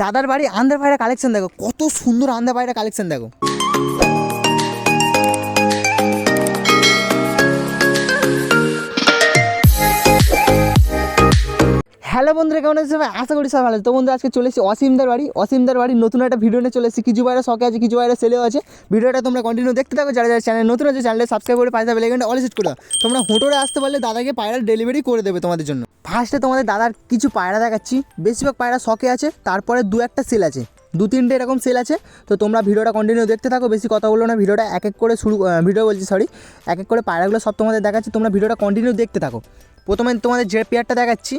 দাদার বাড়ি আন্ধ্রা পায়রা কালেকশন দেখো। কত সুন্দর আন্ধ্রা পায়রা কালেকশন দেখো। হ্যালো বন্ধুরা, কেমন আছে সবাই? আশা করি সবাই ভালো তো বন্ধু আজকে চলে এসেছি অসীমদার বাড়ি। অসীমদার বাড়ি নতুন একটা ভিডিও নিয়ে চলে এসেছি। কিছু বাইরে শখে আছে, কিছু বাইরে সেলেও আছে। ভিডিওটা তোমরা কন্টিনিউ দেখতে থাকো। যারা যারা চ্যানেল নতুন আছে চ্যানেলে সাবস্ক্রাইব করে পাশে বেলাইকনটা অল সেট করে তোমরা হোটোরে আসতে পারলে দাদাকে পায়রা ডেলিভারি করে দেবে তোমাদের জন্য। ফার্স্টে তোমাদের দাদার কিছু পায়রা দেখাচ্ছি। বেশিরভাগ পায়রা শখে আছে, তারপরে দু একটা সেল আছে। দু তিনটে এরকম সেল আছে। তো তোমরা ভিডিওটা কন্টিনিউ দেখতে থাকো। বেশি কথা বলো না। ভিডিওটা এক এক করে শুরু ভিডিও বলছি সরি এক এক করে পায়রাগুলো সব তোমাদের দেখাচ্ছি। তোমরা ভিডিওটা কন্টিনিউ দেখতে থাকো। প্রথমে তোমাদের যে পেয়ারটা দেখাচ্ছি,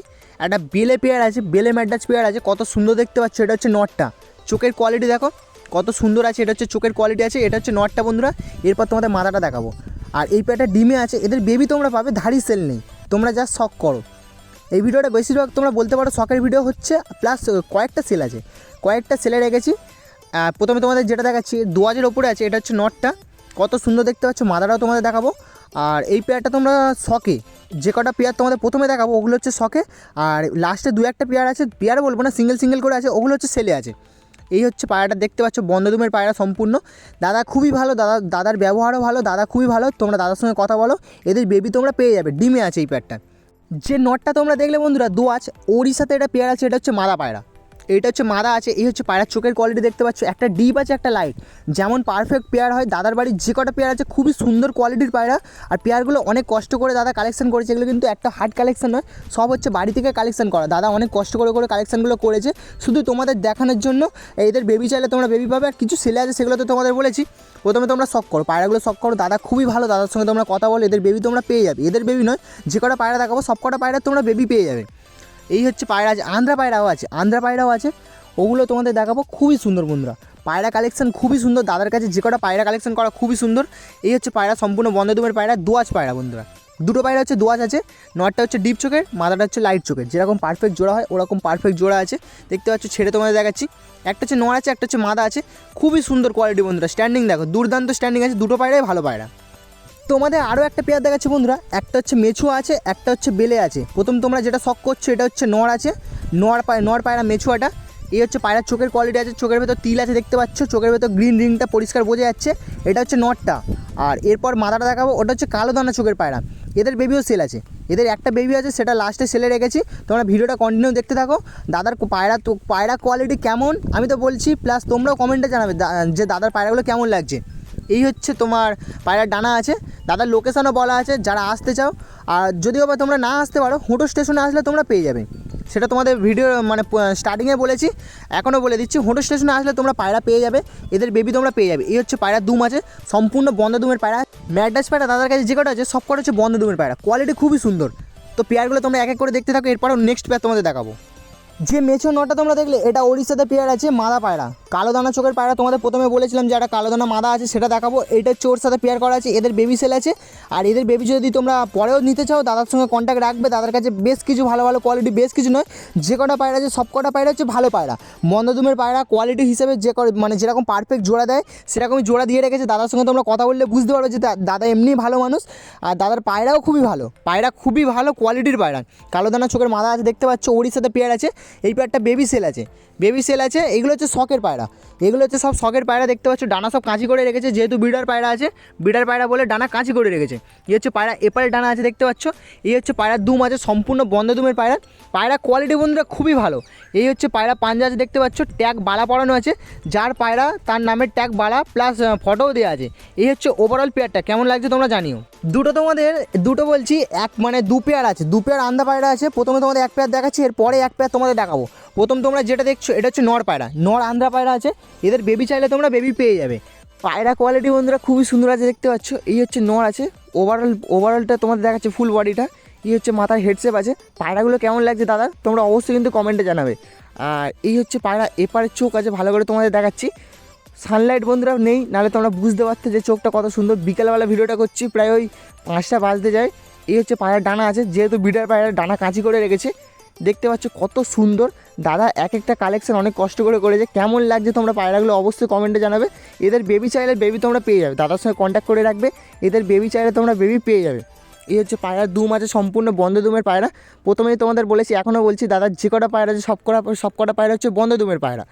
একটা বেলে পেয়ার আছে, বেলে ম্যাডাস পেয়ার আছে, কত সুন্দর দেখতে পাচ্ছ, এটা হচ্ছে নটটা। চোখের কোয়ালিটি দেখো, কত সুন্দর আছে, এটা হচ্ছে চোখের কোয়ালিটি আছে, এটা হচ্ছে নটটা বন্ধুরা, এরপর তোমাদের মাথাটা দেখাবো। আর এই পেয়ারটা ডিমে আছে, এদের বেবি তোমরা পাবে ধাড়ি সেল নেই, তোমরা যা শখ করো। এই ভিডিওটা বেশিরভাগ তোমরা বলতে পারো শখের ভিডিও হচ্ছে প্লাস কয়েকটা সেল আছে। কয়েকটা সেলে রেখেছি প্রথমে তোমাদের যেটা দেখাচ্ছি দু হাজার ওপরে আছে, এটা হচ্ছে নটটা, কত সুন্দর দেখতে পাচ্ছ মাদাটাও তোমাদের দেখাবো। আর এই পেয়ারটা তোমরা শখে, যে কটা পেয়ার তোমাদের প্রথমে দেখাবো, ওগুলো হচ্ছে শখে, আর লাস্টে দু একটা পেয়ার আছে পেয়ার বলব না সিঙ্গেল সিঙ্গেল করে আছে, ওগুলো হচ্ছে সেলে আছে। এই হচ্ছে পায়রাটা, দেখতে পাচ্ছ, বন্ধদুমের পায়রা সম্পূর্ণ। দাদা খুবই ভালো, দাদা, দাদার ব্যবহারও ভালো, দাদা খুবই ভালো, তোমরা দাদার সঙ্গে কথা বলো, এদের বেবি তোমরা পেয়ে যাবে, ডিমে আছে এই পেয়ারটা যে নটটা তোমরা দেখলে বন্ধুরা দোয়াচ ওরই সাথে এটা পেয়ার আছে, এটা হচ্ছে মাদা পায়রা। এইটা হচ্ছে মাদা আছে, এই হচ্ছে পায়রার চোখের কোয়ালিটি দেখতে পাচ্ছ, একটা ডিপ আছে, একটা লাইট যেমন পারফেক্ট পেয়ার হয়, দাদার বাড়ির যে কটা পেয়ার আছে, খুবই সুন্দর কোয়ালিটির পায়রা। আর পেয়ারগুলো অনেক কষ্ট করে দাদা কালেকশন করেছে, এগুলো কিন্তু একটা হার্ড কালেকশন নয়, সব হচ্ছে বাড়ি থেকে কালেকশন করা। দাদা অনেক কষ্ট করে করে কালেকশনগুলো করেছে, শুধু তোমাদের দেখানোর জন্য, এদের বেবি চাইলে তোমরা বেবি পাবে, আর কিছু সেলে আছে, সেগুলো তো তোমাদের বলেছি, প্রথমে তোমরা শখ করো। পায়রাগুলো শখ করো, দাদা খুবই ভালো, দাদার সঙ্গে তোমরা কথা বলো, এদের বেবি তোমরা পেয়ে যাবে। এদের বেবি নয়, যে কটা পায়রা দেখাবো, সব কটা পায়রা তোমরা বেবি পেয়ে যাবে। এই হচ্ছে পায়রা আছে আন্ধ্রা পায়রাও আছে আন্ধ্রা পায়রাও আছে। ওগুলো তোমাদের দেখাবো, খুবই সুন্দর বন্ধুরা। পায়রা কালেকশন খুবই সুন্দর, দাদার কাছে যে কটা পায়রা কালেকশন করা খুবই সুন্দর। এই হচ্ছে পায়রা, সম্পূর্ণ বন্ধদুমের পায়রা দোয়াজ পায়রা বন্ধুরা। দুটো পায়রা হচ্ছে দোয়াজ আছে, নটটা হচ্ছে ডিপ চোখের, মাথাটা হচ্ছে লাইট চোখের। যেরকম পারফেক্ট জোড়া হয়, ওরকম পারফেক্ট জোড়া আছে। দেখতে পাচ্ছ, ছেড়ে তোমাদের দেখাচ্ছি। একটা হচ্ছে নড় আছে, একটা হচ্ছে মাদা আছে। খুবই সুন্দর কোয়ালিটি বন্ধুরা স্ট্যান্ডিং দেখো, দুর্দান্ত স্ট্যান্ডিং আছে, দুটো পায়রাই ভালো পায়রা। তোমাদের আরও একটা পেয়ার দেখাচ্ছি বন্ধুরা। একটা হচ্ছে মেছু আছে, একটা হচ্ছে বেলে আছে। প্রথম তোমরা যেটা শখ করছ, এটা হচ্ছে নড় আছে। নড় পায় নড় পায়রা মেছুয়াটা এই হচ্ছে পায়রার চোখের কোয়ালিটি আছে, চোখের ভেতর তিল আছে দেখতে পাচ্ছ, চোখের ভেতর গ্রিন রিংটা পরিষ্কার বোঝা যাচ্ছে। এটা হচ্ছে নটটা আর এরপর মাথাটা দেখাবো, ওটা হচ্ছে কালো দানা চোখের পায়রা। এদের বেবিও সেল আছে। এদের একটা বেবি আছে, সেটা লাস্টে সেলে রেখেছি। তোমরা ভিডিওটা কন্টিনিউ দেখতে থাকো। দাদার পায়রা তো পায়রা কোয়ালিটি কেমন? আমি তো বলছি প্লাস তোমরাও কমেন্টে জানাবে যে দাদার পায়রাগুলো কেমন লাগছে। এই হচ্ছে তোমার পায়রার ডানা আছে। দাদার লোকেশানও বলা আছে, যারা আসতে চাও। আর যদিও বা তোমরা না আসতে পারো হুটো স্টেশনে আসলে তোমরা পেয়ে যাবে। সেটা তোমাদের ভিডিও মানে স্টার্টিংয়ে বলেছি এখনও বলে দিচ্ছি হুটো স্টেশনে আসলে তোমরা পায়রা পেয়ে যাবে, এদের বেবি তোমরা পেয়ে যাবে। এই হচ্ছে পায়রা দুম আছে, সম্পূর্ণ বন্ধ দুমের পায়রা। ম্যাডাস পায়রা দাদার কাছে যে কটা আছে সব কটা হচ্ছে বন্ধ দুমের পায়রা। কোয়ালিটি খুবই সুন্দর। তো পেয়ারগুলো তোমরা এক এক করে দেখতে থাকো, এরপরও নেক্সট পেয়ার তোমাদের দেখাবো। যে মেছো নটা তোমরা দেখলে, এটা ওড়িশাতে পেয়ার আছে, মাদা পায়রা। কালো দানা চোখের পায়রা, তোমাদের প্রথমে বলেছিলাম যে একটা কালো দানা মাদা আছে, সেটা দেখাবো। এটা চোর সাথে পেয়ার করা আছে, এদের বেবি সেল আছে, আর এদের বেবি যদি তোমরা পরেও নিতে চাও, দাদার সঙ্গে কন্ট্যাক্ট রাখবে, দাদার কাছে বেশ কিছু ভালো ভালো কোয়ালিটি বেশ কিছু নয়, যে কটা পায়রা আছে, সব কটা পায়রা হচ্ছে ভালো পায়রা। মন্দদুমের পায়রা কোয়ালিটি হিসেবে যে মানে যেরকম পারফেক্ট জোড়া দেয়, সেরকমই জোড়া দিয়ে রেখেছে। দাদার সঙ্গে তোমরা কথা বললে বুঝতে পারবে যে দাদা এমনি ভালো মানুষ, আর দাদার পায়রাও খুবই ভালো। পায়রা খুবই ভালো কোয়ালিটির পায়রা। কালো দানা চোখের মাদা আছে, দেখতে পাচ্ছ, ওড়িশাতে পেয়ার আছে। এই পেয়ারটা বেবি সেল আছে। বেবি সেল আছে, এগুলো হচ্ছে শখের পায়রা। এগুলো হচ্ছে সব শখের পায়রা, দেখতে পাচ্ছ, ডানা সব কাঁচি করে রেখেছে, যেহেতু বিডার পায়রা আছে, বিডার পায়রা বলে ডানা কাঁচি করে রেখেছে। এই হচ্ছে পায়রা, এপারে ডানা আছে, দেখতে পাচ্ছ? এই হচ্ছে পায়রার দুম আছে, সম্পূর্ণ বন্ধ দুমের পায়রা। পায়রা কোয়ালিটি বন্ধুরা খুবই ভালো। এই হচ্ছে পায়রা পাঞ্জা আছে, দেখতে পাচ্ছ, ট্যাগ বালা পড়ানো আছে, যার পায়রা তার নামের ট্যাগ বালা প্লাস ফটোও দেওয়া আছে। এই হচ্ছে ওভারঅল পেয়ারটা কেমন লাগছে তোমরা জানিও। দুটো তোমাদের, দুটো বলছি, এক মানে দু পেয়ার আছে, দু পেয়ার আন্দা পায়রা আছে, প্রথমে তোমাদের এক পেয়ার দেখাচ্ছি, এরপরে এক পেয়ার তোমাদের দেখাবো। প্রথম তোমরা যেটা দেখছ এটা হচ্ছে নর পায়রা, নর আন্ধ্রা পায়রা আছে, এদের বেবি চাইলে তোমরা বেবি পেয়ে যাবে। পায়রা কোয়ালিটি বন্ধুরা খুবই সুন্দর আছে, দেখতে পাচ্ছ, এই হচ্ছে নর আছে ওভারঅল ওভারঅলটা তোমাদের দেখাচ্ছে ফুল বডিটা এই হচ্ছে মাথায় হেডসেপ আছে, পায়রাগুলো কেমন লাগছে দাদা, তোমরা অবশ্যই কিন্তু কমেন্টে জানাবে। আর এই হচ্ছে পায়রা এপারের চোখ আছে, ভালো করে তোমাদের দেখাচ্ছি। সানলাইট বন্ধুরা নেই, নাহলে তোমরা বুঝতে পারতে যে চোখটা কত সুন্দর, বিকেলবেলা ভিডিওটা করছি, প্রায় ওই পাঁচটা বাজতে যায়। এই হচ্ছে পায়রার ডানা আছে, যেহেতু বিডার পায়রার ডানা কাঁচি করে রেখেছে দেখতে পাচ্ছ কত সুন্দর। দাদা, এক একটা কালেকশন অনেক কষ্ট করে করেছে। কেমন লাগছে তোমরা পায়রাগুলো অবশ্যই কমেন্টে জানাবে। এদের বেবি চাইলে বেবি তোমরা পেয়ে যাবে। দাদার সঙ্গে কন্ট্যাক্ট করে রাখবে। এদের বেবি চাইলে তোমরা বেবি পেয়ে যাবে। এই হচ্ছে পায়রা দুম আছে, সম্পূর্ণ বন্ধ দুমের পায়রা। প্রথমেই তোমাদের বলেছি, এখনও বলছি দাদার যে কটা পায়রা আছে, সব কটা সব কটা পায়রা হচ্ছে বন্ধ দুমের পায়রা।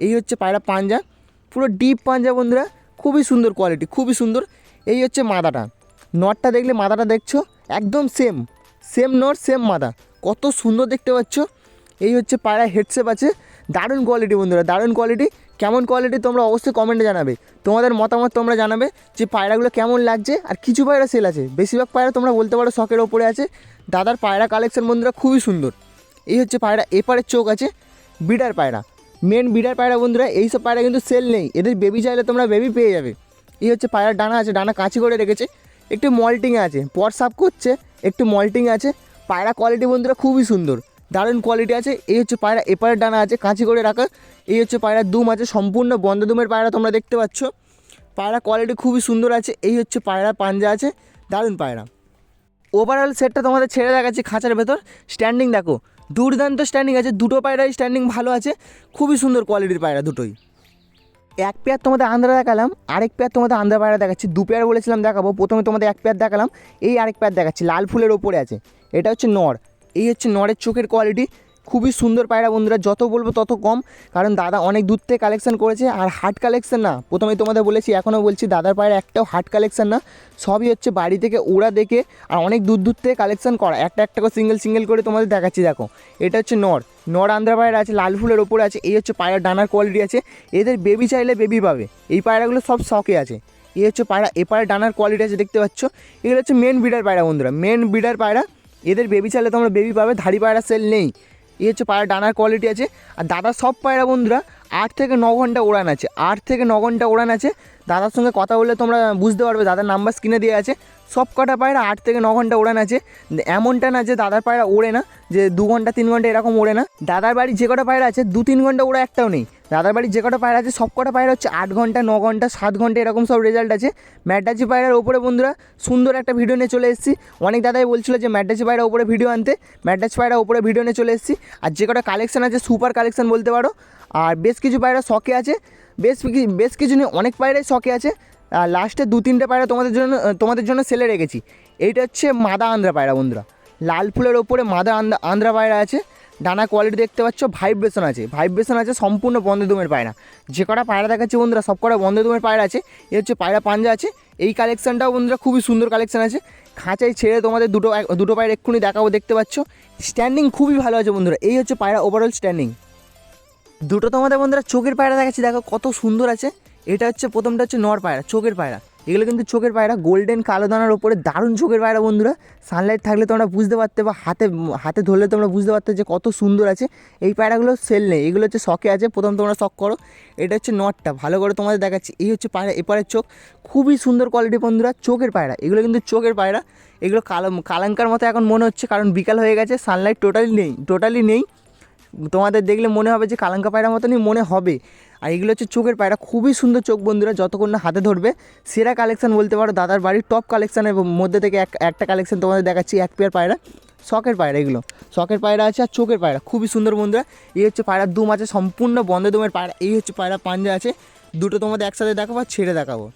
এই হচ্ছে পায়রা পাঞ্জা। পুরো ডিপ পাঞ্জা বন্ধুরা। খুবই সুন্দর কোয়ালিটি খুবই সুন্দর। এই হচ্ছে মাদাটা। নটটা দেখলে মাদাটা দেখছ? একদম সেম সেম নট সেম মাদা কত সুন্দর দেখতে পাচ্ছ। এই হচ্ছে পায়রা হেডসেপ আছে। দারুণ কোয়ালিটি বন্ধুরা, দারুণ কোয়ালিটি কেমন কোয়ালিটি তোমরা অবশ্যই কমেন্টে জানাবে। তোমাদের মতামত তোমরা জানাবে যে পায়রাগুলো কেমন লাগছে আর কিছু পায়রা সেল আছে। বেশিরভাগ পায়রা তোমরা বলতে পারো শখের ওপরে আছে। দাদার পায়রা কালেকশন বন্ধুরা খুবই সুন্দর। এই হচ্ছে পায়রা এপারের চোখ আছে, বিডার পায়রা। মেন বিডার পায়রা বন্ধুরা এইসব পায়রা কিন্তু সেল নেই। এদের বেবি চাইলে তোমরা বেবি পেয়ে যাবে। এই হচ্ছে পায়রার ডানা আছে, ডানা কাঁচি করে রেখেছে। একটু মল্টিংয়ে আছে। পর সাফ করছে। একটু মল্টিং আছে। পায়রা কোয়ালিটি বন্ধুরা খুবই সুন্দর। দারুণ কোয়ালিটি আছে। এই হচ্ছে পায়রা এপারের ডানা আছে, কাঁচি করে রাখা। এই হচ্ছে পায়রা দুম আছে, সম্পূর্ণ বন্ধ দুমের পায়রা তোমরা দেখতে পাচ্ছ। পায়রা কোয়ালিটি খুবই সুন্দর আছে। এই হচ্ছে পায়রা, পাঞ্জা আছে। দারুণ পায়রা। ওভারঅল সেটটা তোমাদের ছেড়ে দেখাচ্ছি খাঁচার ভেতর। স্ট্যান্ডিং দেখো, দুর্দান্ত স্ট্যান্ডিং আছে। দুটো পায়রাই স্ট্যান্ডিং ভালো আছে। খুবই সুন্দর কোয়ালিটির পায়রা দুটোই। এক পেয়ার তোমাদের আন্দ্রা দেখালাম, আরেক পেয়ার তোমাদের আন্দ্রা বাইরে দেখাচ্ছি। দু পেয়ার বলেছিলাম দেখাবো, প্রথমে তোমাদের এক পেয়ার দেখালাম, এই আরেক পেয়ার দেখাচ্ছি, লাল ফুলের ওপরে আছে, এটা হচ্ছে নর, এই হচ্ছে নরের চোখের কোয়ালিটি খুবই সুন্দর পায়রা বন্ধুরা, যত বলব তত কম। কারণ দাদা অনেক দূর থেকে কালেকশন করেছে, আর হাট কালেকশন না। প্রথমে তোমাদের বলেছি, এখনও বলছি, দাদার পায়রা একটাও হাট কালেকশন না। সবই হচ্ছে বাড়ি থেকে ওরা দেখে, আর অনেক দূর দূর থেকে কালেকশন করা। একটা একটা করে সিঙ্গেল সিঙ্গেল করে তোমাদের দেখাচ্ছি, দেখো। এটা হচ্ছে নর। নর আন্ধ্রা পায়রা আছে, লাল ফুলের ওপরে আছে, এই হচ্ছে পায়রা ডানার কোয়ালিটি আছে। এদের বেবি চাইলে বেবি পাবে। এই পায়রাগুলো সব শখে আছে। এই হচ্ছে পায়রা এপারে ডানার কোয়ালিটি আছে, দেখতে পাচ্ছ? এগুলো হচ্ছে মেন বিডার পায়রা বন্ধুরা। মেন বিডার পায়রা, এদের বেবি চাইলে তোমরা বেবি পাবে, ধাড়ি পায়রা সেল নেই। এই হচ্ছে পায়ের ডানার কোয়ালিটি আছে। আর দাদা সব পায়রা বন্ধুরা আট থেকে ন ঘণ্টা উড়ান আছে। আট থেকে ন ঘণ্টা উড়ান আছে। দাদার সঙ্গে কথা বললে তোমরা বুঝতে পারবে, দাদার নাম্বার স্ক্রিনে দেওয়া আছে। সব কটা পায়রা আট থেকে ন ঘণ্টা উড়ান আছে। এমনটা না যে দাদার পায়রা ওড়ে না, যে দু ঘণ্টা, তিন ঘণ্টা এরকম ওড়ে না। দাদার বাড়ি যে কটা পায়রা আছে, দু তিন ঘণ্টা ওরা একটাও নেই। দাদার বাড়ি যে কটা পায়রা আছে সব কটা পায়রা হচ্ছে আট ঘণ্টা, ন ঘণ্টা, সাত ঘণ্টা এরকম সব রেজাল্ট আছে। ম্যাডাচি পায়রার ওপরে বন্ধুরা সুন্দর একটা ভিডিও নিয়ে চলে এসেছি। অনেক দাদাই বলছিল যে ম্যাডাচি পায়রা ওপরে ভিডিও আনতে। ম্যাডাচি পায়রা ওপরে ভিডিও নিয়ে চলে এসেছি। আর যে কটা কালেকশন আছে সুপার কালেকশন বলতে পারো। আর বেশ কিছু পায়রা শখে আছে। বেশ বেশ কিছু নিয়ে অনেক পায়রাই শখে আছে। আর লাস্টে দু তিনটে পায়রা তোমাদের জন্য তোমাদের জন্য সেলে রেখেছি। এইটা হচ্ছে মাদা আন্দ্রা পায়রা বন্ধুরা। লাল ফুলের ওপরে মাদা আন্দ্রা আন্ধ্রা পায়রা আছে। ডানা কোয়ালিটি দেখতে পাচ্ছ ভাইব্রেশন আছে। ভাইব্রেশন আছে সম্পূর্ণ বন্ধ দুমের পায়রা। যে কটা পায়রা দেখাচ্ছে বন্ধুরা, সব কটা বন্ধ দুমের পায়রা আছে। এ হচ্ছে পায়রা পাঞ্জা আছে। এই কালেকশনটাও বন্ধুরা খুবই সুন্দর কালেকশন আছে। খাঁচাই ছেড়ে তোমাদের দুটো দুটো পায়রা এক্ষুনি দেখাবো, দেখতে পাচ্ছ। স্ট্যান্ডিং খুবই ভালো আছে বন্ধুরা। এই হচ্ছে পায়রা ওভারঅল স্ট্যান্ডিং দুটো তোমাদের বন্ধুরা চোখের পায়রা দেখাচ্ছি, দেখো কত সুন্দর আছে। এটা হচ্ছে প্রথমটা হচ্ছে নর পায়রা, চোখের পায়রা। এগুলো কিন্তু চোখের পায়রা গোল্ডেন কালো দানার ওপরে দারুণ চোখের পায়রা বন্ধুরা। সানলাইট থাকলে তোমরা বুঝতে পারতে বা হাতে হাতে ধরলে তোমরা বুঝতে পারতে যে কত সুন্দর আছে। এই পায়রাগুলো সেল নেই, এগুলো হচ্ছে শখে আছে, প্রথম তোমরা শখ করো। এটা হচ্ছে নটটা ভালো করে তোমাদের দেখাচ্ছি। এই হচ্ছে পায়রা, এপারের চোখ। খুবই সুন্দর কোয়ালিটি বন্ধুরা, চোখের পায়রা। এগুলো কিন্তু চোখের পায়রা। এগুলো কালো, কালাঙ্কার মতো এখন মনে হচ্ছে, কারণ বিকাল হয়ে গেছে সানলাইট টোটালি নেই টোটালি নেই। তোমাদের দেখলে মনে হবে যে কালাঙ্কা পায়রা মতনই মনে হবে। আর এগুলো হচ্ছে চোখের পায়রা, খুবই সুন্দর চোখ বন্ধুরা, যতক্ষণ না হাতে ধরবে। সেরা কালেকশান বলতে পারো, দাদার বাড়ির টপ কালেকশানের মধ্যে থেকে এক, একটা কালেকশান তোমাদের দেখাচ্ছি, এক পেয়ার পায়রা, শখের পায়রা এগুলো। শখের পায়রা আছে আর চোখের পায়রা, খুবই সুন্দর বন্ধুরা। এই হচ্ছে পায়রার দুম আছে, সম্পূর্ণ বন্ধ দুমের পায়রা, এই হচ্ছে পায়রা পাঞ্জা আছে। দুটো তোমাদের একসাথে দেখাবো আর ছেড়ে দেখাবো।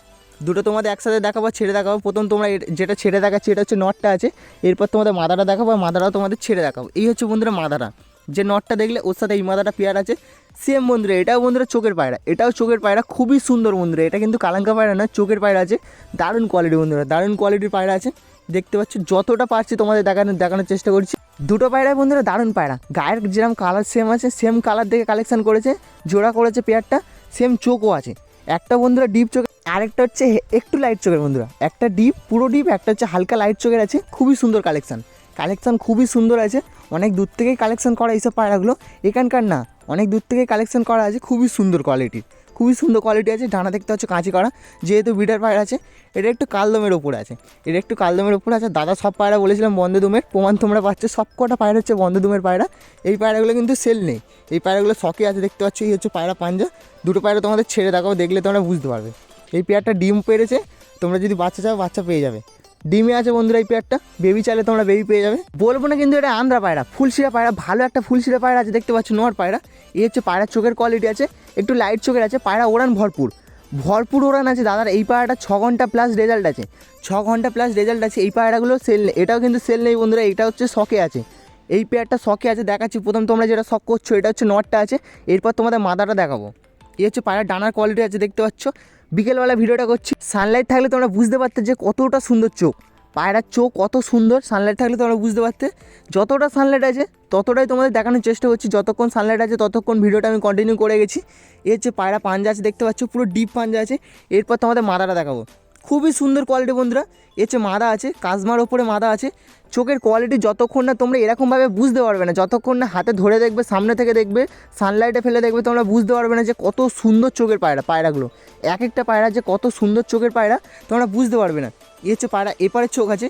দুটো তোমাদের একসাথে দেখাবো ছেড়ে দেখাবো। প্রথম তোমরা যেটা ছেড়ে দেখাচ্ছি, এটা হচ্ছে নটটা আছে। এরপর তোমাদের মাদাটা দেখাবো আর মাদাটাও তোমাদের ছেড়ে দেখাবো। এই হচ্ছে বন্ধুরা মাদাটা যে নটটা দেখলে ওর সাথে এই মাথাটা পেয়ার আছে সেম বন্ধুরা, এটাও বন্ধুরা চোখের পায়রা, এটাও চোখের পায়রা, খুবই সুন্দর বন্ধুরা, এটা কিন্তু কালাঙ্কা পায়রা না চোখের পায়রা আছে, দারুণ কোয়ালিটি বন্ধুরা, দারুণ কোয়ালিটির পায়রা আছে, দেখতে পাচ্ছ যতটা পারছি তোমাদের দেখানোর দেখানোর চেষ্টা করছি। দুটো পায়রা বন্ধুরা দারুণ পায়রা, গায়ের যেরকম কালার সেম আছে সেম কালার দেখে কালেকশন করেছে, জোড়া করেছে পেয়ারটা সেম চোখও আছে। একটা বন্ধুরা ডিপ চোখে, আরেকটা হচ্ছে একটু লাইট চোখের বন্ধুরা, একটা ডিপ পুরো ডিপ একটা হচ্ছে হালকা লাইট চোখের আছে, খুবই সুন্দর কালেকশন কালেকশন খুবই সুন্দর আছে। অনেক দূর থেকেই কালেকশন করা এইসব পায়রাগুলো এখানকার না, অনেক দূর থেকেই কালেকশান করা আছে, খুবই সুন্দর কোয়ালিটির খুবই সুন্দর কোয়ালিটি আছে, ডানা দেখতে হচ্ছে কাঁচি করা। যেহেতু বিটার পায়রা আছে, এটা একটু কালদমের ওপরে আছে। এটা একটু কালদমের ওপরে আছে। দাদা সব পায়রা বলেছিলাম বন্ধদুমের, প্রমাণ তোমরা পাচ্ছ, সব কটা পায়রা হচ্ছে বন্ধদুমের পায়রা এই পায়রাগুলো কিন্তু সেল নেই। এই পায়রাগুলো শখে আছে, দেখতে পাচ্ছ, এই হচ্ছে পায়রা পাঞ্জা। দুটো পায়রা তোমাদের ছেড়ে দেখাও দেখলে তোমরা বুঝতে পারবে। এই পেয়ারটা ডিম পেরেছে, তোমরা যদি বাচ্চা চাও, বাচ্চা পেয়ে যাবে। ডিমে আছে বন্ধুরা এই পেয়ারটা। বেবি চাইলে তোমরা বেবি পেয়ে যাবে। বলব না কিন্তু এটা আন্ধ্রা পায়রা, ফুলশিরা পায়রা, ভালো একটা ফুলশিরা পায়রা আছে, দেখতে পাচ্ছ নোয়ার পায়রা। এই হচ্ছে পায়রার চোখের কোয়ালিটি আছে, একটু লাইট চোখের আছে, পায়রা ওড়ান ভরপুর। ভরপুর ওড়ান আছে, দাদার এই পায়রাটা ছ ঘণ্টা প্লাস রেজাল্ট আছে। ছ ঘণ্টা প্লাস রেজাল্ট আছে, এই পায়রাগুলো সেল নেই, এটাও কিন্তু সেল নেই বন্ধুরা, এটা হচ্ছে শখে আছে। এই পেয়ারটা শখে আছে, দেখাচ্ছি, প্রথম তোমরা যেটা শখ করছ, এটা হচ্ছে নটটা আছে, এরপর তোমাদের মাদাটা দেখাবো। এই হচ্ছে পায়রা ডানার কোয়ালিটি আছে, দেখতে পাচ্ছ। বিকেলবেলা ভিডিওটা করছি। সানলাইট থাকলে তোমরা বুঝতে পারতে যে কতটা সুন্দর চোখ। পায়রার চোখ কত সুন্দর সানলাইট থাকলে তোমরা বুঝতে পারতে। যতটা সানলাইট আছে, ততটাই তোমাদের দেখানোর চেষ্টা করছি। যতক্ষণ সানলাইট আছে, ততক্ষণ ভিডিওটা আমি কন্টিনিউ করে গেছি। এর হচ্ছে পায়রা পাঞ্জা আছে, দেখতে পাচ্ছ, পুরো ডিপ পাঞ্জা আছে। এরপর তোমাদের মাথাটা দেখাবো। খুবই সুন্দর কোয়ালিটি বন্ধুরা। এর মাদা আছে, কাজমার ওপরে মাদা আছে। চোখের কোয়ালিটি যতক্ষণ না তোমরা এরকমভাবে বুঝতে পারবে না, যতক্ষণ না হাতে ধরে দেখবে, সামনে থেকে দেখবে সানলাইটে ফেলে দেখবে, তোমরা বুঝতে পারবে না যে কত সুন্দর চোখের পায়রা, পায়রাগুলো। এক একটা পায়রা যে কত সুন্দর চোখের পায়রা, তোমরা বুঝতে পারবে না। এই হচ্ছে পায়রা এপারের চোখ আছে।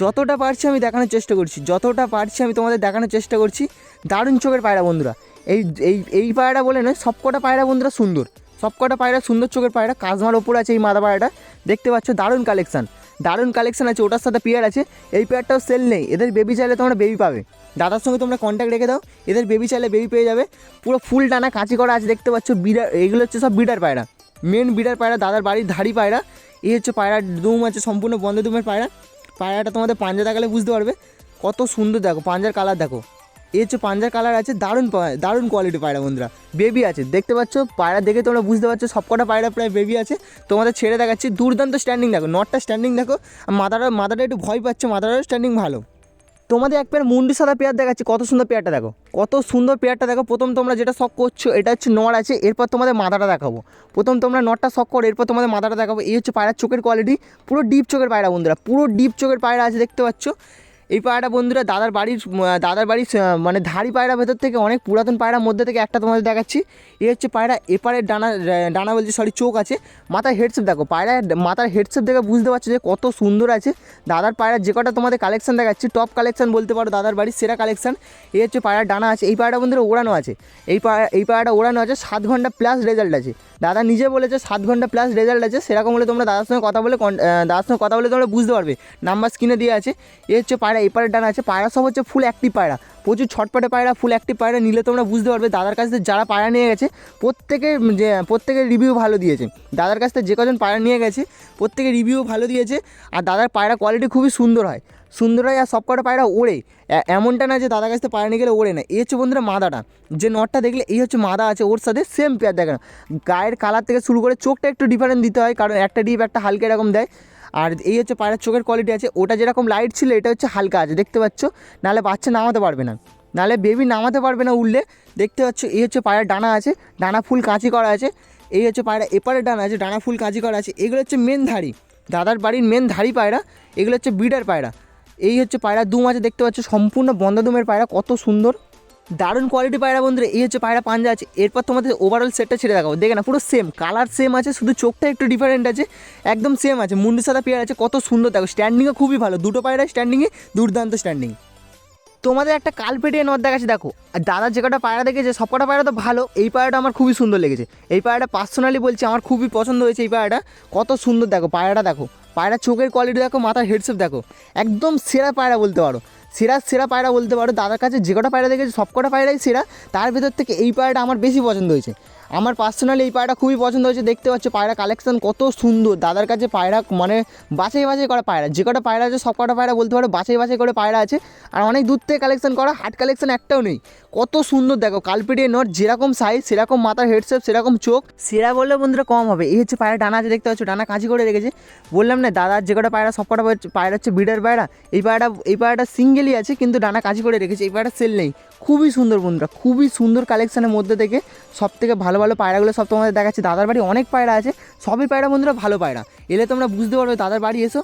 যতটা পারছি আমি দেখানোর চেষ্টা করছি, যতটা পারছি আমি তোমাদের দেখানোর চেষ্টা করছি, দারুণ চোখের পায়রা বন্ধুরা। এই এই এই পায়রা বলে নয়, সবকটা পায়রা বন্ধুরা সুন্দর। সবকটা পায়রা? সুন্দর চোখের পায়রা। কাজমার ওপর আছে এই মাদা পায়রাটা। দেখতে পাচ্ছ, দারুণ কালেকশান দারুণ কালেকশন আছে, ওটার সাথে পেয়ার আছে। এই পেয়ারটাও সেল নেই। এদের বেবি চাইলে তোমরা বেবি পাবে। দাদার সঙ্গে তোমরা কন্ট্যাক্ট রেখে দাও। এদের বেবি চাইলে বেবি পেয়ে যাবে। পুরো ফুল টানা কাঁচি করা আছে, দেখতে পাচ্ছ বিডার এগুলো হচ্ছে সব বিডার পায়রা। মেন বিডার পায়রা, দাদার বাড়ির ধাড়ি পায়রা। এই হচ্ছে পায়রা, দুম আছে, সম্পূর্ণ বন্ধ দুমের পায়রা। পায়রাটা তোমাদের পাঞ্জা দেখালে বুঝতে পারবে। কত সুন্দর দেখো, পাঞ্জার কালার দেখো। এই হচ্ছে পাঞ্জার কালার আছে, দারুণ দারুণ কোয়ালিটি পায়রা বন্ধুরা। বেবি আছে, দেখতে পাচ্ছ? পায়রা দেখে তোমরা বুঝতে পারছ, সবকটা পায়রা প্রায় বেবি আছে। তোমাদের ছেড়ে দেখাচ্ছি, দুর্দান্ত স্ট্যান্ডিং দেখো নটটা স্ট্যান্ডিং দেখো। মাদারা মাদাটা একটু ভয় পাচ্ছে মাদারও স্ট্যান্ডিং ভালো। তোমাদের এক পেয়ার মুন্ডি সাদা পেয়ার দেখাচ্ছি, কত সুন্দর পেয়ারটা দেখো। কত সুন্দর পেয়ারটা দেখো, প্রথম তোমরা যেটা শখ করছ, এটা হচ্ছে নড় আছে, এরপর তোমাদের মাথাটা দেখাবো। প্রথম তোমরা নটটা শখ করো, এরপর তোমাদের মাথাটা দেখাবো। এই হচ্ছে পায়রার চোখের কোয়ালিটি পুরো ডিপ চোখের পায়রা বন্ধুরা, পুরো ডিপ চোখের পায়রা আছে, দেখতে পাচ্ছ? এই পায়রাটা বন্ধুরা, দাদার বাড়ির দাদার বাড়ির মানে ধাড়ি পায়রা ভেতর থেকে, অনেক পুরাতন পায়রার মধ্যে থেকে একটা তোমাদের দেখাচ্ছি। এই হচ্ছে পায়রা, এপারের ডানা ডানা বলছে সরি চোখ আছে। মাথার হেডসেপ দেখো, পায়রা, মাথার হেডসেপ দেখে বুঝতে পারছ যে কত সুন্দর আছে। দাদার পায়রার যে কটা তোমাদের কালেকশন দেখাচ্ছি টপ কালেকশন বলতে পারো, দাদার বাড়ির সেরা কালেকশন এই হচ্ছে পায়রার ডানা আছে, এই পায়রাটা বন্ধুরা ওড়ানো আছে। এই পায়রা, এই পায়রাটা ওড়ানো আছে, সাত ঘণ্টা প্লাস রেজাল্ট আছে। দাদা নিজে বলেছে সাত ঘণ্টা প্লাস রেজাল্ট আছে, সেরকম হলে তোমরা দাদার সঙ্গে কথা বলে দাদার সঙ্গে কথা বলে তোমরা বুঝতে পারবে। নাম্বার স্ক্রিনে দিয়ে আছে। এ হচ্ছে পায়রা এই পায়রার ডানা আছে, পায়রা সব হচ্ছে ফুল অ্যাক্টিভ পায়রা। প্রচুর ছটপটে পায়রা ফুল অ্যাক্টিভ পায়রা, নিলে তোমরা বুঝতে পারবে দাদার কাছ থেকে যারা পায়রা নিয়ে গেছে প্রত্যেকের যে, প্রত্যেকের রিভিউ ভালো দিয়েছে। দাদার কাছ থেকে যে কজন পায়রা নিয়ে গেছে, প্রত্যেকের রিভিউ ভালো দিয়েছে, আর দাদার পায়রা কোয়ালিটি খুবই সুন্দর হয়। সুন্দর হয় আর সব কটা পায়রা ওড়ে। এমনটা না যে দাদার কাছ থেকে পায়রা নিয়ে গেলে ওড়ে না। এই হচ্ছে বন্ধুরা মাদাটা। যে নটটা দেখলে, এই হচ্ছে মাদা আছে ওর সাথে সেম পেয়ার দেখেন গায়ের কালার থেকে শুরু করে চোখটা একটু ডিফারেন্ট দিতে হয়, কারণ একটা ডিপ একটা হালকা এরকম দেয়। আর এই হচ্ছে পায়রার চোখের কোয়ালিটি আছে। ওটা যেরকম লাইট ছিল, এটা হচ্ছে হালকা আছে, দেখতে পাচ্ছ? নাহলে বাচ্চা নামাতে পারবে না। নাহলে বেবি নামাতে পারবে না উঠলে দেখতে পাচ্ছ, এই হচ্ছে পায়রার ডানা আছে, ডানা ফুল কাঁচি করা আছে। এই হচ্ছে পায়রা এপারের ডানা আছে, ডানা ফুল কাঁচি করা আছে। এগুলো হচ্ছে মেন ধাড়ি। দাদার বাড়ির মেন ধাড়ি পায়রা। এগুলো হচ্ছে বিডার পায়রা। এই হচ্ছে পায়রা দুম আছে দেখতে পাচ্ছ, সম্পূর্ণ বন্ধ দুমের পায়রা, কত সুন্দর। দারুণ কোয়ালিটি পায়রা বন্ধুরা, এই হচ্ছে পায়রা পাঞ্জা আছে। এরপর তোমাদের ওভারঅল সেটটা ছেড়ে দেখাবো। দেখে না পুরো সেম কালার সেম আছে, শুধু চোখটা একটু ডিফারেন্ট আছে, একদম সেম আছে। মুন্ডু সাদা পেয়ার আছে, কত সুন্দর। দেখো স্ট্যান্ডিংও খুবই ভালো। দুটো পায়রা স্ট্যান্ডিংয়ে দুর্দান্ত স্ট্যান্ডিং তোমাদের একটা কালপেটিয়ে নদ দেখাচ্ছে, দেখো। আর দাদা যে কটা পায়রা দেখেছে, সব কটা পায়রা তো ভালো। এই পায়রাটা আমার খুবই সুন্দর লেগেছে। এই পায়রাটা পার্সোনালি বলছি, আমার খুবই পছন্দ হয়েছে এই পায়রাটা। কত সুন্দর, দেখো, পায়রাটা দেখো। পায়রার চোখের কোয়ালিটি দেখো, মাথার হেডসেপ দেখো। একদম সেরা পায়রা বলতে পারো। সেরা সেরা পায়রা বলতে পারো, দাদার কাছে যে কটা পায়রা দেখেছি, সব কটা পায়রাই সেরা। তার ভেতর থেকে এই পায়রাটা আমার বেশি পছন্দ হয়েছে। আমার পার্সোনালি এই পায়রা খুবই পছন্দ হয়েছে, দেখতে পাচ্ছ পায়রা কালেকশন কত সুন্দর। দাদার কাছে পায়রা মানে বাছাই বাছাই করা পায়রা, যে কটা পায়রা আছে সব কটা পায়রা বলতে পারো বাছাই বাছাই করে পায়রা আছে, আর অনেক দূর থেকে কালেকশন করা, হাট কালেকশন একটাও নেই। কত সুন্দর দেখো কালপিটিয়ে নট যেরকম সাইজ সেরকম মাথার হেডসেপ সেরকম চোখ। সেরা বললে বন্ধুরা কম হবে। এই হচ্ছে পায়রা, ডানা আছে, দেখতে পাচ্ছ, ডানা কাঁচি করে রেখেছে। বললাম না, দাদার যে কটা পায়রা, সব কটা পায়রা- হচ্ছে বিডার পায়রা। এই পায়রাটা এই পায়রাটা সিঙ্গেলই আছে, কিন্তু ডানা কাঁচি করে রেখেছে, এই পায়রাটা সেল নেই। খুবই সুন্দর বন্ধুরা, খুবই সুন্দর কালেকশনের মধ্যে থেকে সব থেকে ভালো ভালো পায়রাগুলো সব তোমাদের দেখাচ্ছি। দাদার বাড়ি অনেক পায়রা আছে, সবই পায়রা বন্ধুরা ভালো পায়রা। এলে তোমরা বুঝতে পারবে, দাদার বাড়ি এসো।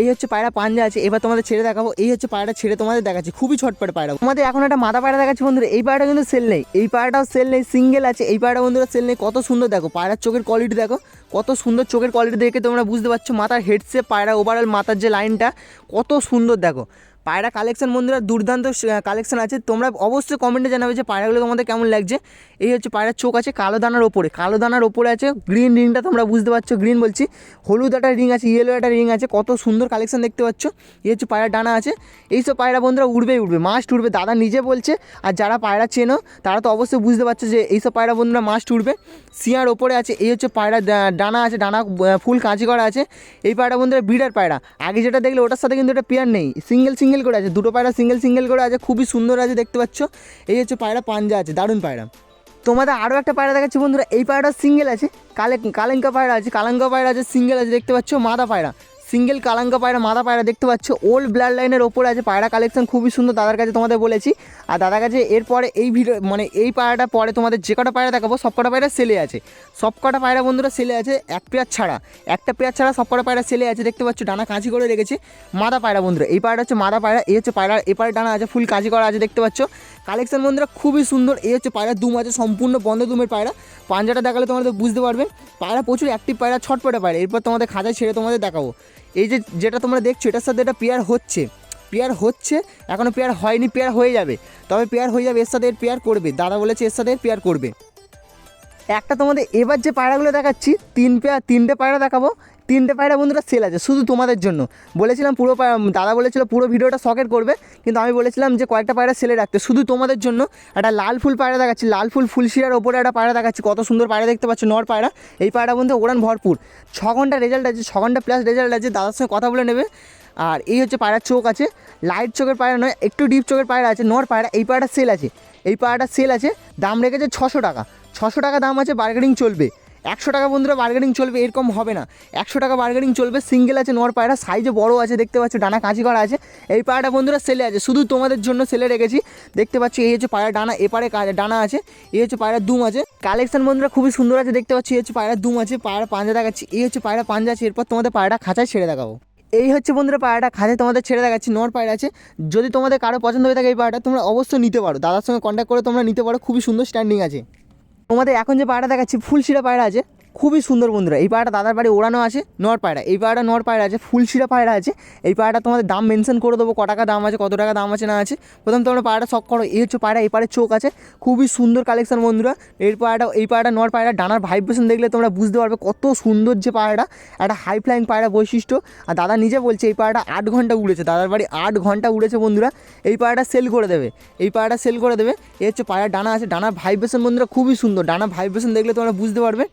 এই হচ্ছে পায়রা পাঞ্জা আছে, এবার তোমাদের ছেড়ে দেখাবো। এই হচ্ছে পায়রা ছেড়ে তোমাদের দেখাচ্ছি, খুবই ছটপটে পায়রা। তোমাদের এখন একটা মাথা পায়রা দেখাচ্ছি বন্ধুরা, এই পায়রাটা কিন্তু সেল নেই। এই পায়রাটাও সেল নেই সিঙ্গেল আছে। এই পায়রা বন্ধুরা সেল নেই, কত সুন্দর দেখো, পায়রার চোখের কোয়ালিটি দেখো, কত সুন্দর চোখের কোয়ালিটি দেখে তোমরা বুঝতে পারছ। মাথার হেডসেপ পায়রা ওভারঅল মাথার যে লাইনটা কত সুন্দর দেখো। পায়রা কালেকশন বন্ধুরা দুর্দান্ত কালেকশন আছে। তোমরা অবশ্যই কমেন্টে জানাবে যে পায়রাগুলো তোমাদের কেমন লাগছে। এই হচ্ছে পায়রার চোখ আছে কালো দানার ওপরে। কালো দানার ওপরে আছে গ্রিন রিংটা তোমরা বুঝতে পারছ। গ্রিন বলছি। হলুদ একটা রিং আছে ইয়েলো একটা রিং আছে। কত সুন্দর কালেকশন দেখতে পাচ্ছ। এই হচ্ছে পায়রা ডানা আছে। এইসব পায়রা বন্ধুরা উড়বেই উঠবে মাস্ট উঠবে দাদা নিজে বলছে, আর যারা পায়রা চেনো, তারা তো অবশ্যই বুঝতে পারছ যে এইসব পায়রা বন্ধুরা মাস্ট উঠবে সিয়ার ওপরে আছে, এই হচ্ছে পায়রা ডানা আছে, ডানা ফুল কাঁচি করা আছে। এই পায়রা বন্ধুরা বিডার পায়রা। আগে যেটা দেখলে ওটার সাথে কিন্তু এটা পেয়ার নেই। সিঙ্গেল সিঙ্গেল করে আছে, দুটো পায়রা সিঙ্গেল সিঙ্গেল করে আছে, খুবই সুন্দর আছে, দেখতে পাচ্ছ? এই হচ্ছে পায়রা, পাঞ্জা আছে, দারুণ পায়রা। তোমাদের আরও একটা পায়রা দেখাচ্ছি বন্ধুরা, এই পায়রাটা সিঙ্গেল আছে, কালে কালেঙ্কা পায়রা আছে, কালাঙ্কা পায়রা আছে সিঙ্গেল আছে, দেখতে পাচ্ছ? মাদা পায়রা। সিঙ্গেল কালাঙ্কা পায়রা, মাদা পায়রা দেখতে পাচ্ছ। ওল্ড ব্লাড লাইনের ওপরে আছে পায়রা কালেকশন খুবই সুন্দর, দাদার কাছে তোমাদের বলেছি। আর দাদার কাছে এরপরে এই ভিডিও মানে এই পায়রাটা পরে তোমাদের যে কটা পায়রা দেখাবো, সব কটা পায়রা সেলে আছে। সব কটা পায়রা বন্ধুরা সেলে আছে, এক পেয়ার ছাড়া। একটা পেয়ার ছাড়া সব কটা পায়রা সেলে আছে, দেখতে পাচ্ছ, ডানা কাঁচি করে রেখেছে মাদা পায়রা বন্ধুরা। এই পায়রা হচ্ছে মাদা পায়রা, এই হচ্ছে পায়রা এপারে ডানা আছে, ফুল কাঁচি করা আছে, দেখতে পাচ্ছ। কালেকশন বন্ধুরা খুবই সুন্দর। এই হচ্ছে পায়রা দুম আছে সম্পূর্ণ বন্ধ দুমের পায়রা। পাঞ্জাটা দেখালে তোমাদের বুঝতে পারবে। পায়রা প্রচুর অ্যাক্টিভ পায়রা, ছটপটে পায়রা। এরপর তোমাদের খাঁচায় ছেড়ে তোমাদের দেখাবো। এই যে যেটা তোমরা দেখছ, এটার সাথে এটা পেয়ার হচ্ছে। পেয়ার হচ্ছে এখনও পেয়ার হয়নি পেয়ার হয়ে যাবে। তবে পেয়ার হয়ে যাবে, এর সাথে এর পেয়ার করবে। দাদা বলেছে এর সাথে এর পেয়ার করবে। একটা তোমাদের এবার যে পায়রাগুলো দেখাচ্ছি, তিন পেয়ার তিনটে পায়রা দেখাবো। তিনটে পায়রা বন্ধুরা সেল আছে, শুধু তোমাদের জন্য। বলেছিলাম পুরো দাদা বলেছিল পুরো ভিডিওটা শখের করবে, কিন্তু আমি বলেছিলাম যে কয়েকটা পায়রা সেলে রাখতে। শুধু তোমাদের জন্য একটা লাল ফুল পায়রা দেখাচ্ছি, লাল ফুল ফুলশিরার ওপরে একটা পায়রা দেখাচ্ছি, কত সুন্দর পায়রা দেখতে পাচ্ছ, নর পায়রা। এই পায়রা বন্ধু ওড়ান ভরপুর। ছ ঘণ্টা রেজাল্ট আছে, ছ ঘণ্টা প্লাস রেজাল্ট আছে, দাদার সঙ্গে কথা বলে নেবে। আর এই হচ্ছে পায়রার চোখ আছে লাইট চোখের পায়রা নয়, একটু ডিপ চোখের পায়রা আছে, নর পায়রা, এই পায়রাটা সেল আছে। এই পায়রাটা সেল আছে, দাম রেখেছে ছশো টাকা। ছশো টাকা দাম আছে বার্গেনিং চলবে। একশো টাকা বন্ধুরা বার্গেনিং চলবে, এরকম হবে না। একশো টাকা বার্গেনিং চলবে সিঙ্গেল আছে, নর পায়রা সাইজে বড় আছে, দেখতে পাচ্ছ, ডানা কাঁচি করা আছে। এই পায়রাটা বন্ধুরা সেলে আছে, শুধু তোমাদের জন্য সেলে রেখেছি। দেখতে পাচ্ছ, এই হচ্ছে পায়রা ডানা, এপারে ডানা আছে, এই হচ্ছে পায়রার দুম আছে। কালেকশন বন্ধুরা খুবই সুন্দর আছে, দেখতে পাচ্ছি, এই হচ্ছে পায়রার দুম আছে, পায়রা পাঞ্জা দেখাচ্ছি, এই হচ্ছে পায়রা পাঞ্জা আছে, এরপর তোমাদের পায়রাটা খাঁচায় ছেড়ে দেখাবো। এই হচ্ছে বন্ধুরা পায়রাটা খাঁচায় তোমাদের ছেড়ে দেখাচ্ছি, নর পায়রা আছে। যদি তোমাদের কারও পছন্দ হয়ে থাকে এই পায়রাটা, তোমরা অবশ্যই নিতে পারো। দাদার সঙ্গে কন্ট্যাক্ট করে তোমরা নিতে পারো, খুবই সুন্দর স্ট্যান্ডিং আছে। তোমাদের এখন যে পায়রা দেখাচ্ছি ফুলশিরা পায়রা আছে খুবই সুন্দর বন্ধুরা। এই পায়রাটা দাদার বাড়ি ওড়ানো আছে, নর পায়রা। এই পায়রাটা নর পায়রা আছে ফুলশিরা পায়রা আছে। এই পায়রাটা তোমাদের দাম মেনশন করে দেবো, ক টাকা দাম আছে, কত টাকা দাম আছে, না আছে। প্রথম তোমরা পায়রাটা সব করো, এই হচ্ছে পায়রা এই পায়রার চোখ আছে। খুবই সুন্দর কালেকশন বন্ধুরা। এই পায়রাটা এই পায়রাটা নর পায়রা, ডানার ভাইব্রেশন দেখলে তোমরা বুঝতে পারবে কত সুন্দর যে পায়রাটা। একটা হাই ফ্লাইং পায়রা বৈশিষ্ট্য। আর দাদা নিজে বলছে, এই পায়রাটা আট ঘণ্টা উড়েছে। দাদার বাড়ি আট ঘণ্টা উড়েছে বন্ধুরা। এই পায়রাটা সেল করে দেবে। এই পায়রাটা সেল করে দেবে। এই হচ্ছে পায়রা ডানা আছে, ডানার ভাইব্রেশন বন্ধুরা খুবই সুন্দর। ডানা ভাইব্রেশন দেখলে তোমরা বুঝতে পারবে।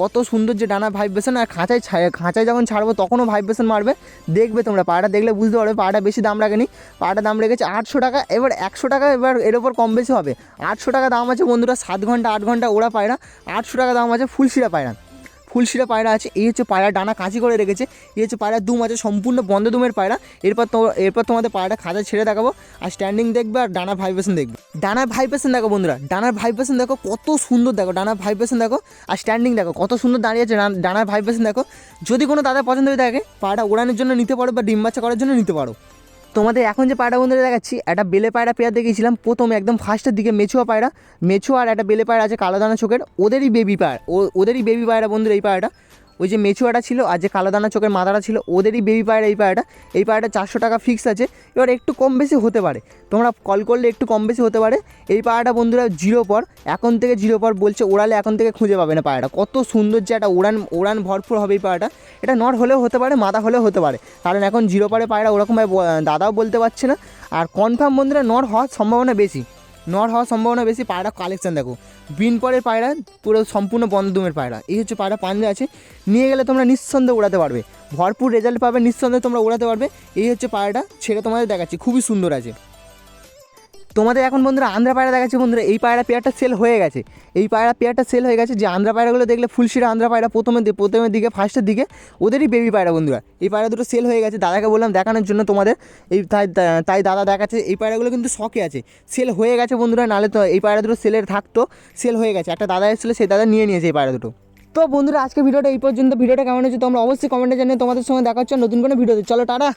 কত সুন্দর যে ডানা ভাইব্রেশন আর খাঁচায় খাঁচায় যখন ছাড়বো তখনও ভাইব্রেশন মারবে। দেখবে তোমরা পাড়াটা দেখলে বুঝতে পারবে পাড়াটা বেশি দাম রাখেনি। পাড়াটা দাম রেখেছে আটশো টাকা, এবার একশো টাকা এবার এর ওপর কম বেশি হবে। আটশো টাকা দাম আছে বন্ধুরা, সাত ঘণ্টা, আট ঘণ্টা ওরা পায়রা আটশো টাকা দাম আছে ফুলশিরা পায়রা ফুলশিরা পায়রা আছে, এই হচ্ছে পায়রা ডানা কাঁচি করে রেখেছে, এই হচ্ছে পায়রার দুম আছে, সম্পূর্ণ বন্ধ দুমের পায়রা। এরপর তো এরপর তোমাদের পায়রাটা খাঁচা ছেড়ে দেখাবো, আর স্ট্যান্ডিং দেখবে আর ডানা ভাইব্রেশন দেখবে। ডানার ভাইব্রেশন দেখো বন্ধুরা, ডানার ভাইব্রেশন দেখো, কত সুন্দর দেখো, ডানার ভাইব্রেশন দেখো, আর স্ট্যান্ডিং দেখো, কত সুন্দর দাঁড়িয়ে আছে ডান- ডানার ভাইব্রেশন দেখো। যদি কোনো দাদা পছন্দ হয়ে থাকে পায়রা ওড়ানোর জন্য নিতে পারো বা ডিম বাচ্চা করার জন্য নিতে পারো। তোমাদের এখন যে পায়রা বন্ধুরা দেখাচ্ছি, একটা বেলে পায়রা পেয়ার দেখেছিলাম প্রথম একদম ফার্স্টের দিকে মেছুয়া পায়রা। মেছুয়া আর একটা বেলে পায়রা আছে কালাদানা চোখের। ওদেরই বেবি পায়রা। ওদেরই বেবি পায়রা বন্ধুরা এই পায়রাটা। ওই যে মেছুয়াটা ছিল আর যে কালো দানা চোখের মাথাটা ছিল, ওদেরই বেবি পায়রা, এই পায়রাটা। এই পায়রাটা চারশো টাকা ফিক্স আছে। এবার একটু কম বেশি হতে পারে। তোমরা কল করলে একটু কম বেশি হতে পারে। এই পায়রাটা বন্ধুরা জিরো পর, এখন থেকে জিরো পর বলছে ওড়ালে এখন থেকে খুঁজে পাবে না পায়রাটা। কত সুন্দর যে একটা উড়ান উড়ান ভরপুর হবে এই পায়রাটা। এটা নট হলেও হতে পারে মাদা হলেও হতে পারে। কারণ এখন জিরো পারে পায়রা ওরকমভাবে দাদাও বলতে পারছে না। আর কনফার্ম বন্ধুরা নট হওয়ার সম্ভাবনা বেশি। নট হওয়ার সম্ভাবনা বেশি, পায়রা কালেকশান দেখো। বিন পরের পায়রা, পুরো সম্পূর্ণ বন্ধুমের পায়রা। এই হচ্ছে পায়রা পাঞ্জা আছে। নিয়ে গেলে তোমরা নিঃসন্দেহে উড়াতে পারবে। ভরপুর রেজাল্ট পাবে, নিঃসন্দেহে তোমরা উড়াতে পারবে। এই হচ্ছে পায়রাটা ছেড়ে তোমাদের দেখাচ্ছি। খুবই সুন্দর আছে। তোমাদের এখন বন্ধুরা আন্ধ্রা পায়রা দেখাচ্ছে বন্ধুরা, এই পায়রা পেয়ারটা সেল হয়ে গেছে। এই পায়রা পেয়ারটা সেল হয়ে গেছে, যে আন্ধ্রা পায়রাগুলো দেখলে ফুলশিরা আন্ধ্রা পায়রা প্রথমে প্রথমের দিকে ফার্স্টের দিকে, ওদেরই বেবি পায়রা বন্ধুরা। এই পায়রা দুটো সেল হয়ে গেছে, দাদাকে বললাম দেখানোর জন্য তোমাদের। এই তাই তাই দাদা দেখাচ্ছে, এই পায়রাগুলো কিন্তু শখে আছে। সেল হয়ে গেছে বন্ধুরা নালে তো এই পায়রা দুটো সেলের থাকতো। সেল হয়ে গেছে, একটা দাদা এসেছিল, সেই দাদা নিয়ে নিয়েছে এই পায়রা দুটো। তো বন্ধুরা, আজকে ভিডিওটা এই পর্যন্ত, ভিডিওটা কেমন হচ্ছে তোমরা অবশ্যই কমেন্টে জানিয়ে তোমাদের সঙ্গে দেখা হচ্ছে নতুন কোনো ভিডিওতে। চলো, টাটা!